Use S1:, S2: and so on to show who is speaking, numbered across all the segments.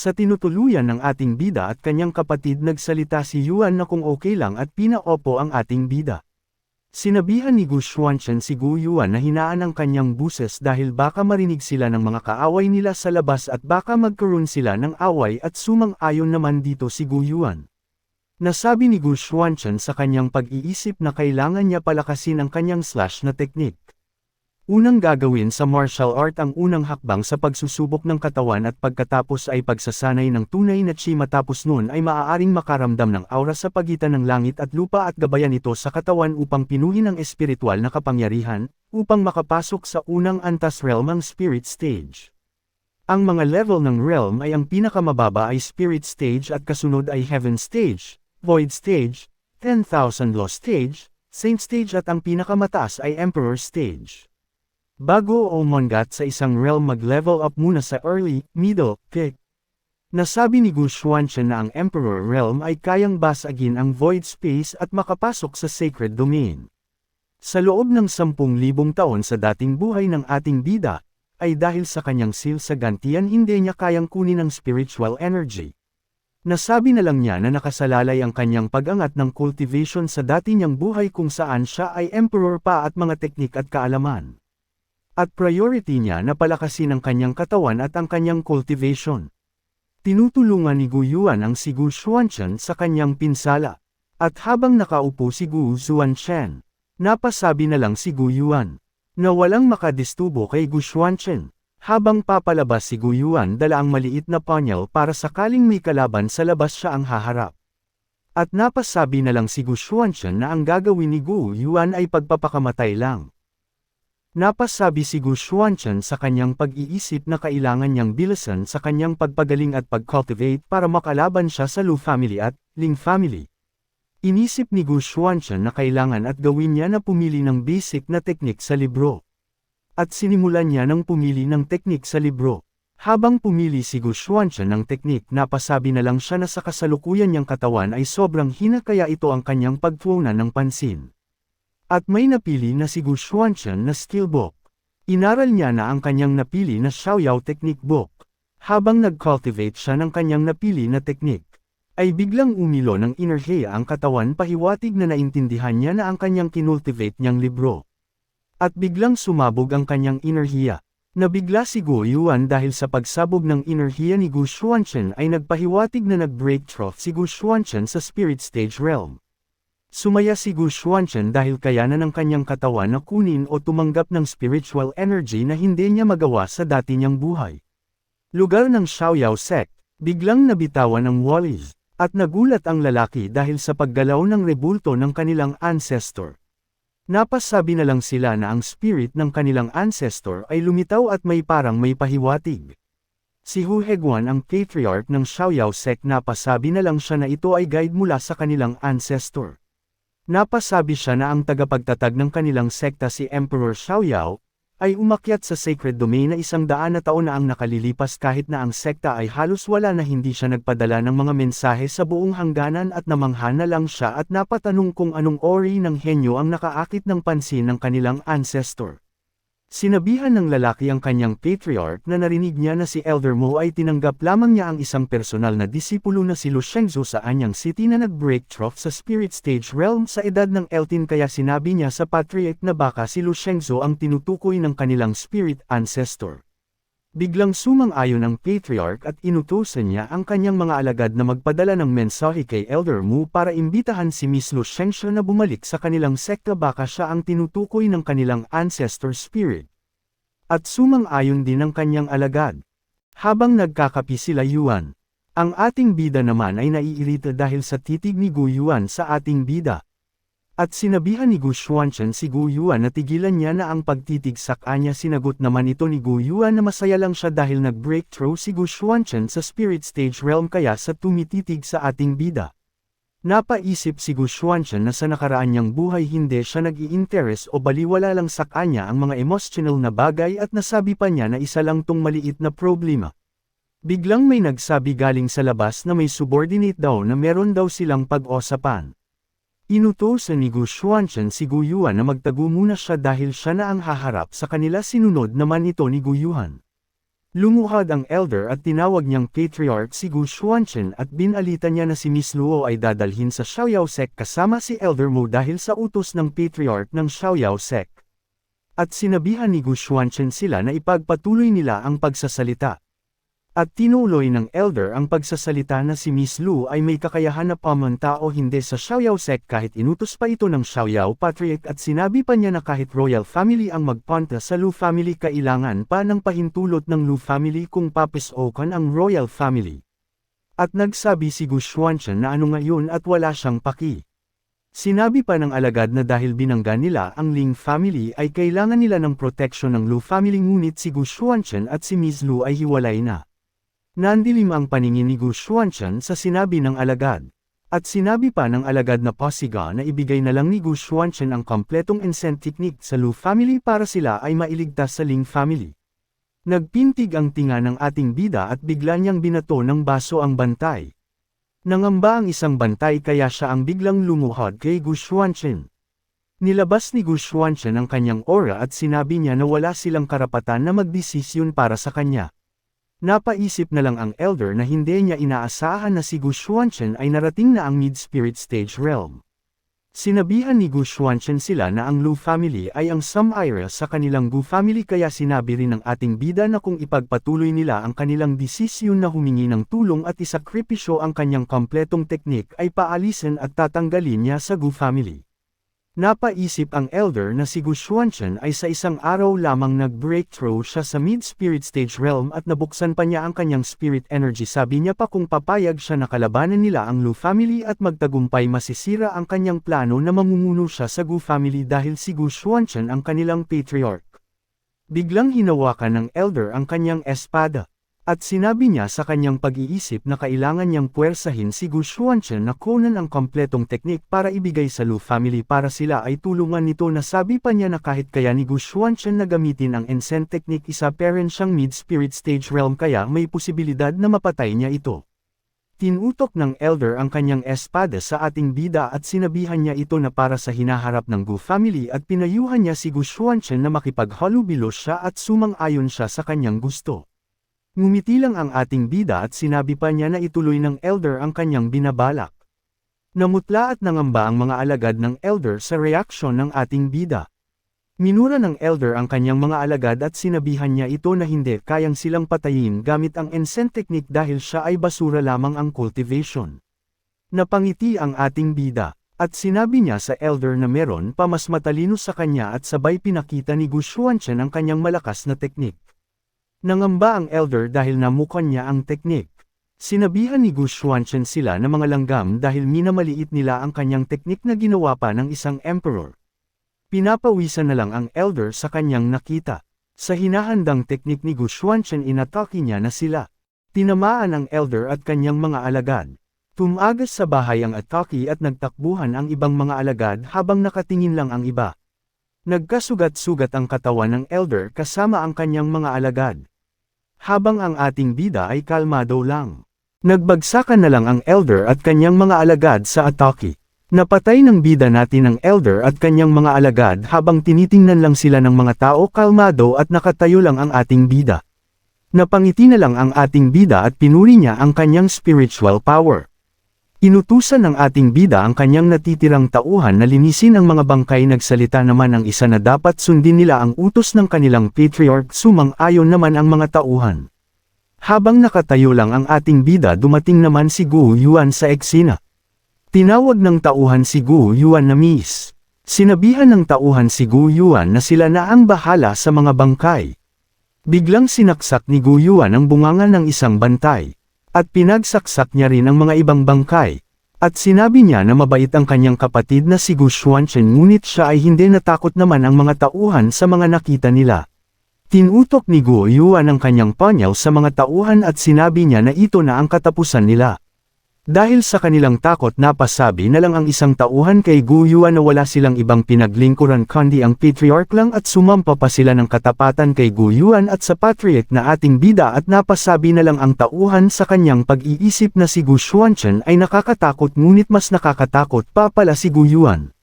S1: Sa tinutuluyan ng ating bida at kanyang kapatid nagsalita si Yuan na kung okay lang at pinaopo ang ating bida. Sinabihan ni Gu Xuanchen si Gu Yuan na hinaan ang kanyang buses dahil baka marinig sila ng mga kaaway nila sa labas at baka magkaroon sila ng away at sumang-ayon naman dito si Gu Yuan. Nasabi ni Gu Xuanchen sa kanyang pag-iisip na kailangan niya palakasin ang kanyang slash na teknik. Unang gagawin sa martial art ang unang hakbang sa pagsusubok ng katawan at pagkatapos ay pagsasanay ng tunay na chi matapos nun ay maaaring makaramdam ng aura sa pagitan ng langit at lupa at gabayan ito sa katawan upang pinuhin ang espiritual na kapangyarihan, upang makapasok sa unang antas realm ang spirit stage. Ang mga level ng realm ay ang pinakamababa ay spirit stage at kasunod ay heaven stage, void stage, 10,000 lost stage, saint stage at ang pinakamataas ay emperor stage. Bago umangat sa isang realm mag-level up muna sa early, middle, peak. Nasabi ni Gu Xuanchen na ang Emperor Realm ay kayang basagin ang void space at makapasok sa sacred domain. Sa loob ng 10,000 taon sa dating buhay ng ating bida, ay dahil sa kanyang seal sa gantian hindi niya kayang kunin ang spiritual energy. Nasabi na lang niya na nakasalalay ang kanyang pag-angat ng cultivation sa dati niyang buhay kung saan siya ay emperor pa at mga teknik at kaalaman. At priority niya na palakasin ang kanyang katawan at ang kanyang cultivation. Tinutulungan ni Gu Yuan ang si Gu Xuanchen sa kanyang pinsala. At habang nakaupo si Gu Xuanchen, napasabi na lang si Gu Yuan, na walang makadistubo kay Gu Xuanchen. Habang papalabas si Gu Yuan dala ang maliit na panyal para sakaling may kalaban sa labas siya ang haharap. At napasabi na lang si Gu Xuanchen na ang gagawin ni Gu Yuan ay pagpapakamatay lang. Napasabi si Gu Xuanchen sa kanyang pag-iisip na kailangan niyang bilisan sa kanyang pagpagaling at pag-cultivate para makalaban siya sa Lu family at Ling family. Inisip ni Gu Xuanchen na kailangan at gawin niya na pumili ng basic na teknik sa libro. At sinimulan niya ng pumili ng teknik sa libro. Habang pumili si Gu Xuanchen ng teknik napasabi na lang siya na sa kasalukuyan niyang katawan ay sobrang hina kaya ito ang kanyang pagtuunan ng pansin. At may napili na si Gu Xuanchen na skill book. Inaral niya na ang kanyang napili na Xiaoyao Technique Book. Habang nag-cultivate siya ng kanyang napili na teknik, ay biglang umilo ng enerhiya ang katawan pahiwatig na naintindihan niya na ang kanyang kinultivate niyang libro. At biglang sumabog ang kanyang enerhiya. Nabigla si Gu Yuan dahil sa pagsabog ng enerhiya ni Gu Xuanchen ay nagpahiwatig na nag-break trough si Gu Xuanchen sa spirit stage realm. Sumaya si Gu Xuanchen dahil kayanan ng kanyang katawan na kunin o tumanggap ng spiritual energy na hindi niya magawa sa dati niyang buhay. Lugar ng Xiaoyao sect, biglang nabitawan ang Wallis, at nagulat ang lalaki dahil sa paggalaw ng rebulto ng kanilang ancestor. Napasabi na lang sila na ang spirit ng kanilang ancestor ay lumitaw at may parang may pahiwatig. Si Hu Heguan ang patriarch ng Xiaoyao sect napasabi na lang siya na ito ay guide mula sa kanilang ancestor. Napasabi siya na ang tagapagtatag ng kanilang sekta si Emperor Xiaoyao, ay umakyat sa sacred domain na isang daan na taon na ang nakalilipas kahit na ang sekta ay halos wala na hindi siya nagpadala ng mga mensahe sa buong hangganan at namangha na lang siya at napatanong kung anong ori ng henyo ang nakaakit ng pansin ng kanilang ancestor. Sinabihan ng lalaki ang kanyang patriarch na narinig niya na si Elder Mo ay tinanggap lamang niya ang isang personal na disipulo na si Lu Shengzhou sa anyang city na nag-break sa spirit stage realm sa edad ng Eltin kaya sinabi niya sa patriarch na baka si Lu Shengzhou ang tinutukoy ng kanilang spirit ancestor. Biglang sumang-ayon ang patriarch at inutusan niya ang kanyang mga alagad na magpadala ng mensahe kay Elder Mu para imbitahan si Miss Lu Shengxia na bumalik sa kanilang sekta baka siya ang tinutukoy ng kanilang ancestor spirit. At sumang-ayon din ang kanyang alagad. Habang nagkakapi sila Yuan, ang ating bida naman ay naiirita dahil sa titig ni Gu Yuan sa ating bida. At sinabihan ni Gu Xuanchen si Gu Yuan na tigilan niya na ang pagtitig sa kanya sinagot naman ito ni Gu Yuan na masaya lang siya dahil nag-breakthrough si Gu Xuanchen sa spirit stage realm kaya sa tumititig sa ating bida. Napaisip si Gu Xuanchen na sa nakaraan niyang buhay hindi siya nag-i-interest o baliwala lang sa kanya ang mga emotional na bagay at nasabi pa niya na isa lang tong maliit na problema. Biglang may nagsabi galing sa labas na may subordinate daw na meron daw silang pag-osapan. Inutosan ni Gu Xuanchen si Gu Yuan na magtago muna siya dahil siya na ang haharap sa kanila sinunod naman ito ni Gu Yuan. Lumuhad ang elder at tinawag niyang patriarch si Gu Xuanchen at binalita niya na si Miss Luo ay dadalhin sa Xiaoyao Sect kasama si Elder Mo dahil sa utos ng patriarch ng Xiaoyao Sect. At sinabihan ni Gu Xuanchen sila na ipagpatuloy nila ang pagsasalita. At tinuloy ng elder ang pagsasalita na si Miss Lu ay may kakayahan na pamunta o hindi sa Xiaoyao sect kahit inutos pa ito ng Xiaoyao Patriarch at sinabi pa niya na kahit royal family ang magpunta sa Lu family kailangan pa ng pahintulot ng Lu family kung papisokan ang royal family. At nagsabi si Gu Xuanchen na ano ngayon at wala siyang paki. Sinabi pa ng alagad na dahil binangga nila ang Ling family ay kailangan nila ng proteksyon ng Lu family ngunit si Gu Xuanchen at si Miss Lu ay hiwalay na. Nandilim ang paningin ni Gu Xuanchen sa sinabi ng alagad. At sinabi pa ng alagad na pasiga na ibigay na lang ni Gu Xuanchen ang kompletong incent technique sa Lu family para sila ay mailigtas sa Ling family. Nagpintig ang tinga ng ating bida at bigla niyang binato ng baso ang bantay. Nangamba ang isang bantay kaya siya ang biglang lumuhod kay Gu Xuanchen. Nilabas ni Gu Xuanchen ang kanyang aura at sinabi niya na wala silang karapatan na magdesisyon para sa kanya. Napaisip na lang ang elder na hindi niya inaasahan na si Gu Xuanchen ay narating na ang mid-spirit stage realm. Sinabihan ni Gu Xuanchen sila na ang Lu family ay ang sum-ira sa kanilang Gu family kaya sinabi rin ng ating bida na kung ipagpatuloy nila ang kanilang desisyon na humingi ng tulong at isakripisyo ang kanyang kompletong teknik ay paalisin at tatanggalin niya sa Gu family. Napaisip ang elder na si Gu Xuanchen ay sa isang araw lamang nag-breakthrough siya sa mid-spirit stage realm at nabuksan pa niya ang kanyang spirit energy sabi niya pa kung papayag siya na kalabanan nila ang Lu family at magtagumpay masisira ang kanyang plano na mamumuno siya sa Gu family dahil si Gu Xuanchen ang kanilang patriarch. Biglang hinawakan ng elder ang kanyang espada. At sinabi niya sa kanyang pag-iisip na kailangan niyang puwersahin si Gu Xuanchen na kunan ang kompletong teknik para ibigay sa Lu family para sila ay tulungan nito na sabi pa niya na kahit kaya ni Gu Xuanchen na gamitin ang Ensen technique isa parent siyang mid-spirit stage realm kaya may posibilidad na mapatay niya ito. Tinutok ng elder ang kanyang espada sa ating bida at sinabihan niya ito na para sa hinaharap ng Gu family at pinayuhan niya si Gu Xuanchen na makipaghalubilo siya at sumang-ayon siya sa kanyang gusto. Ngumiti lang ang ating bida at sinabi pa niya na ituloy ng elder ang kanyang binabalak. Namutla at nangamba ang mga alagad ng elder sa reaksyon ng ating bida. Minura ng elder ang kanyang mga alagad at sinabihan niya ito na hindi kayang silang patayin gamit ang Ensen technique dahil siya ay basura lamang ang cultivation. Napangiti ang ating bida, at sinabi niya sa elder na meron pa mas matalino sa kanya at sabay pinakita ni Gu Xuanchen ang kanyang malakas na teknik. Nangamba ang elder dahil namukan niya ang teknik. Sinabihan ni Gu Xuanchen sila na mga langgam dahil minamaliit nila ang kanyang teknik na ginawa pa ng isang emperor. Pinapawisan na lang ang elder sa kanyang nakita. Sa hinahandang teknik ni Gu Xuanchen inatake niya na sila. Tinamaan ang elder at kanyang mga alagad. Tumagas sa bahay ang atake at nagtakbuhan ang ibang mga alagad habang nakatingin lang ang iba. Nagkasugat-sugat ang katawan ng elder kasama ang kanyang mga alagad. Habang ang ating bida ay kalmado lang. Nagbagsakan na lang ang elder at kanyang mga alagad sa atake. Napatay ng bida natin ang elder at kanyang mga alagad habang tinitingnan lang sila ng mga tao kalmado at nakatayo lang ang ating bida. Napangiti na lang ang ating bida at pinuri niya ang kanyang spiritual power. Inutusan ng ating bida ang kanyang natitirang tauhan na linisin ang mga bangkay nagsalita naman ang isa na dapat sundin nila ang utos ng kanilang patriarch sumang-ayon naman ang mga tauhan. Habang nakatayo lang ang ating bida dumating naman si Gu Yuan sa eksena. Tinawag ng tauhan si Gu Yuan na Miss. Sinabihan ng tauhan si Gu Yuan na sila na ang bahala sa mga bangkay. Biglang sinaksak ni Gu Yuan ang bunganga ng isang bantay. At pinagsaksak niya rin ang mga ibang bangkay. At sinabi niya na mabait ang kanyang kapatid na si Gu Xuanchen ngunit siya ay hindi natakot naman ang mga tauhan sa mga nakita nila. Tinutok ni Gu Yuan ang kanyang panyaw sa mga tauhan at sinabi niya na ito na ang katapusan nila. Dahil sa kanilang takot napasabi na lang ang isang tauhan kay Gu Yuan na wala silang ibang pinaglingkuran kundi ang patriarch lang at sumampa pa sila ng katapatan kay Gu Yuan at sa patriarch na ating bida at napasabi na lang ang tauhan sa kanyang pag-iisip na si Gu Xuanchen ay nakakatakot ngunit mas nakakatakot pa pala si Gu Yuan.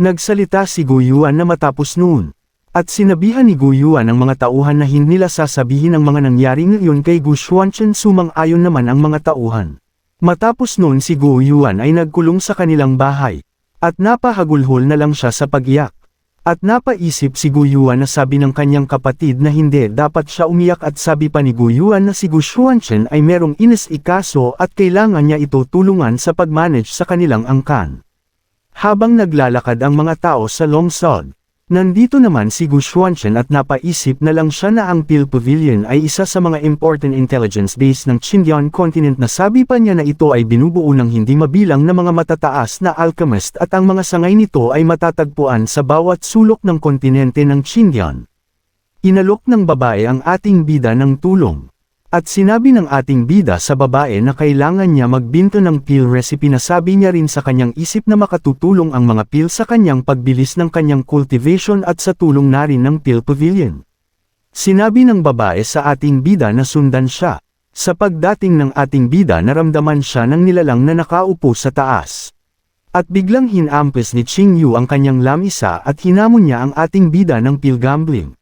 S1: Nagsalita si Gu Yuan na matapos noon. At sinabihan ni Gu Yuan ang mga tauhan na hindi nila sasabihin ang mga nangyari ngayon kay Gu Xuanchen sumang-ayon naman ang mga tauhan. Matapos noon si Gu Yuan ay nagkulong sa kanilang bahay. At napahagulhol na lang siya sa pagiyak. At napaisip si Gu Yuan na sabi ng kanyang kapatid na hindi dapat siya umiyak at sabi pa ni Gu Yuan na si Gu Xuanchen ay merong inis ikaso at kailangan niya ito tulungan sa pagmanage sa kanilang angkan. Habang naglalakad ang mga tao sa Longsod, nandito naman si Gu Xuanchen at napaisip na lang siya na ang Pil Pavilion ay isa sa mga important intelligence base ng Chindian continent na sabi pa niya na ito ay binubuo ng hindi mabilang na mga matataas na alchemist at ang mga sangay nito ay matatagpuan sa bawat sulok ng kontinente ng Chindian. Inalok ng babae ang ating bida ng tulong. At sinabi ng ating bida sa babae na kailangan niya magbinto ng peel recipe na sabi niya rin sa kanyang isip na makatutulong ang mga peel sa kanyang pagbilis ng kanyang cultivation at sa tulong na rin ng peel pavilion. Sinabi ng babae sa ating bida na sundan siya. Sa pagdating ng ating bida naramdaman siya ng nilalang na nakaupo sa taas. At biglang hinampes ni Ching Yu ang kanyang lamisa at hinamon niya ang ating bida ng peel gambling.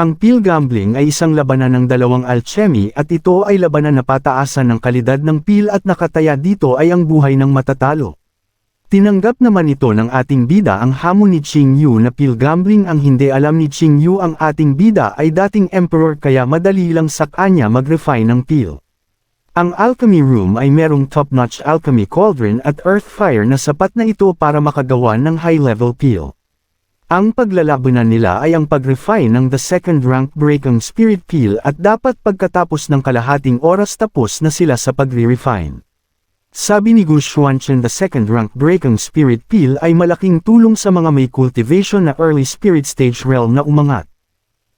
S1: Ang peel gambling ay isang labanan ng dalawang alchemy at ito ay labanan na pataasan ng kalidad ng peel at nakataya dito ay ang buhay ng matatalo. Tinanggap naman ito ng ating bida ang hamon ni Ching Yu na peel gambling ang hindi alam ni Ching Yu ang ating bida ay dating emperor kaya madali lang sa kanya mag-refine ng peel. Ang alchemy room ay merong top-notch alchemy cauldron at earth fire na sapat na ito para makagawa ng high-level peel. Ang paglalabanan nila ay ang pag-refine ng the second rank breakang spirit peel at dapat pagkatapos ng kalahating oras tapos na sila sa pagre-refine. Sabi ni Gu Xuanchen the second rank breakang spirit peel ay malaking tulong sa mga may cultivation na early spirit stage realm na umangat.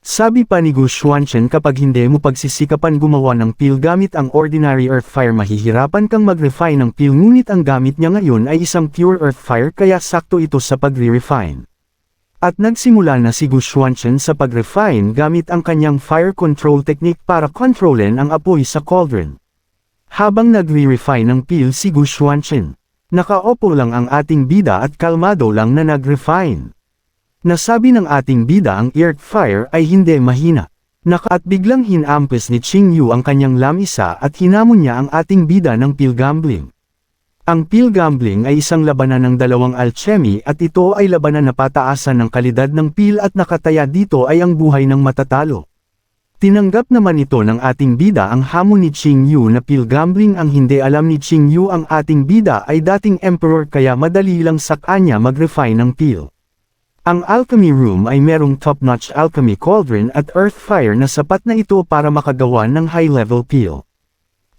S1: Sabi pa ni Gu Xuanchen kapag hindi mo pagsisikapan gumawa ng peel gamit ang ordinary earth fire mahihirapan kang mag-refine ng peel ngunit ang gamit niya ngayon ay isang pure earth fire kaya sakto ito sa pagre-refine. At nagsimula na si Gu Xuanchen sa pag-refine gamit ang kanyang fire control technique para kontrolin ang apoy sa cauldron. Habang nagre-refine ng peel si Gu Xuanchen, nakaupo lang ang ating bida at kalmado lang na nag-refine. Nasabi ng ating bida ang earth fire ay hindi mahina. Naka at biglang hinampes ni Ching Yu ang kanyang lamisa at hinamon niya ang ating bida ng peel gambling. Ang peel gambling ay isang labanan ng dalawang alchemy at ito ay labanan na pataasan ng kalidad ng peel at nakataya dito ay ang buhay ng matatalo. Tinanggap naman ito ng ating bida ang hamon ni Ching Yu na peel gambling ang hindi alam ni Ching Yu ang ating bida ay dating emperor kaya madali lang sa kanya mag-refine ng peel. Ang alchemy room ay merong top-notch alchemy cauldron at earth fire na sapat na ito para makagawa ng high-level peel.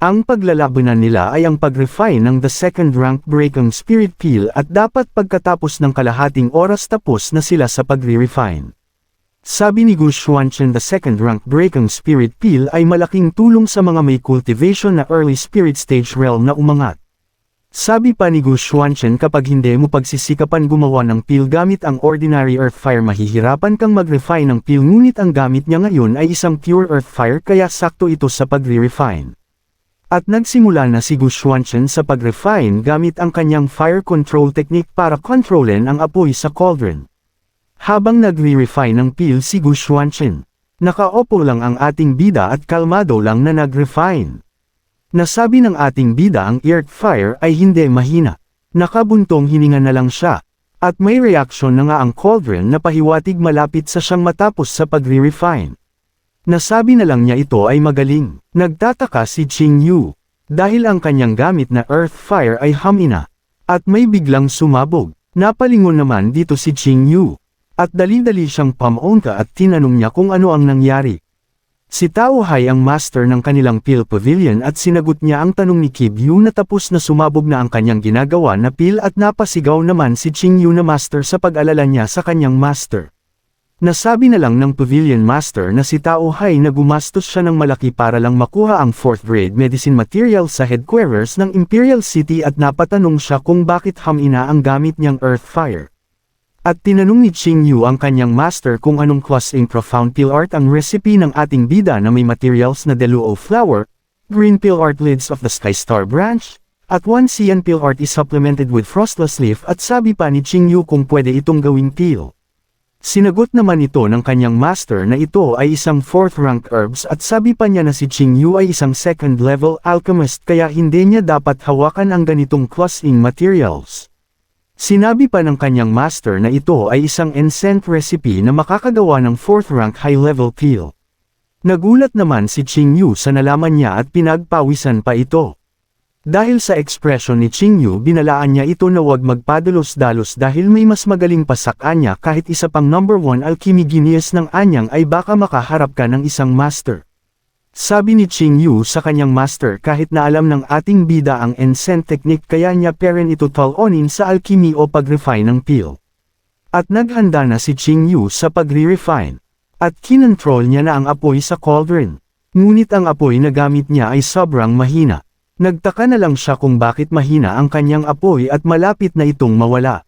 S1: Ang paglalabanan nila ay ang pag-refine ng the second rank breakang spirit peel at dapat pagkatapos ng kalahating oras tapos na sila sa pagre-refine. Sabi ni Gu Xuanchen the second rank breakang spirit peel ay malaking tulong sa mga may cultivation na early spirit stage realm na umangat. Sabi pa ni Gu Xuanchen kapag hindi mo pagsisikapan gumawa ng peel gamit ang ordinary earth fire mahihirapan kang mag-refine ng peel ngunit ang gamit niya ngayon ay isang pure earth fire kaya sakto ito sa pagre-refine. At nagsimula na si Gu Xuanchen sa pag-refine gamit ang kanyang fire control technique para kontrolin ang apoy sa cauldron. Habang nagre-refine ng peel si Gu Xuanchen, nakaupo lang ang ating bida at kalmado lang na nag-refine. Nasabi ng ating bida ang earth fire ay hindi mahina. Nakabuntong hininga na lang siya. At may reaksyon na nga ang cauldron na pahiwatig malapit sa siyang matapos sa pagre-refine. Nasabi na lang niya ito ay magaling. Nagtataka si Ching Yu. Dahil ang kanyang gamit na earth fire ay hamina. At may biglang sumabog. Napalingon naman dito si Ching Yu. At dali-dali siyang pamonta at tinanong niya kung ano ang nangyari. Si Tao Hai ang master ng kanilang peel pavilion at sinagot niya ang tanong ni Kib Yu na tapos na sumabog na ang kanyang ginagawa na peel at napasigaw naman si Ching Yu na master sa pag-alala niya sa kanyang master. Nasabi na lang ng Pavilion Master na si Tao Hai na gumastos siya ng malaki para lang makuha ang 4th grade medicine material sa headquarters ng Imperial City at napatanong siya kung bakit hamina ang gamit niyang Earth Fire. At tinanong ni Ching Yu ang kanyang master kung anong in profound pill art ang recipe ng ating bida na may materials na Deluo flower, green pill art lids of the Sky Star branch, at one cyan pill art is supplemented with frostless leaf at sabi pa ni Ching Yu kung pwede itong gawing pill. Sinagot naman ito ng kanyang master na ito ay isang fourth rank herbs at sabi pa niya na si Ching Yu ay isang second level alchemist kaya hindi niya dapat hawakan ang ganitong closing materials. Sinabi pa ng kanyang master na ito ay isang incense recipe na makakagawa ng fourth rank high level peel. Nagulat naman si Ching Yu sa nalaman niya at pinagpawisan pa ito. Dahil sa ekspresyon ni Ching Yu binalaan niya ito na huwag magpadalos-dalos dahil may mas magaling pa sa kanya kahit isa pang number 1 alchemy genius ng anyang ay baka makaharap ka ng isang master. Sabi ni Ching Yu sa kanyang master kahit na alam ng ating bida ang Ensen technique kaya niya peren ito talonin sa alchemy o pag-refine ng peel. At naghanda na si Ching Yu sa pagre-refine. At kinontrol niya na ang apoy sa cauldron. Ngunit ang apoy na gamit niya ay sobrang mahina. Nagtaka na lang siya kung bakit mahina ang kanyang apoy at malapit na itong mawala.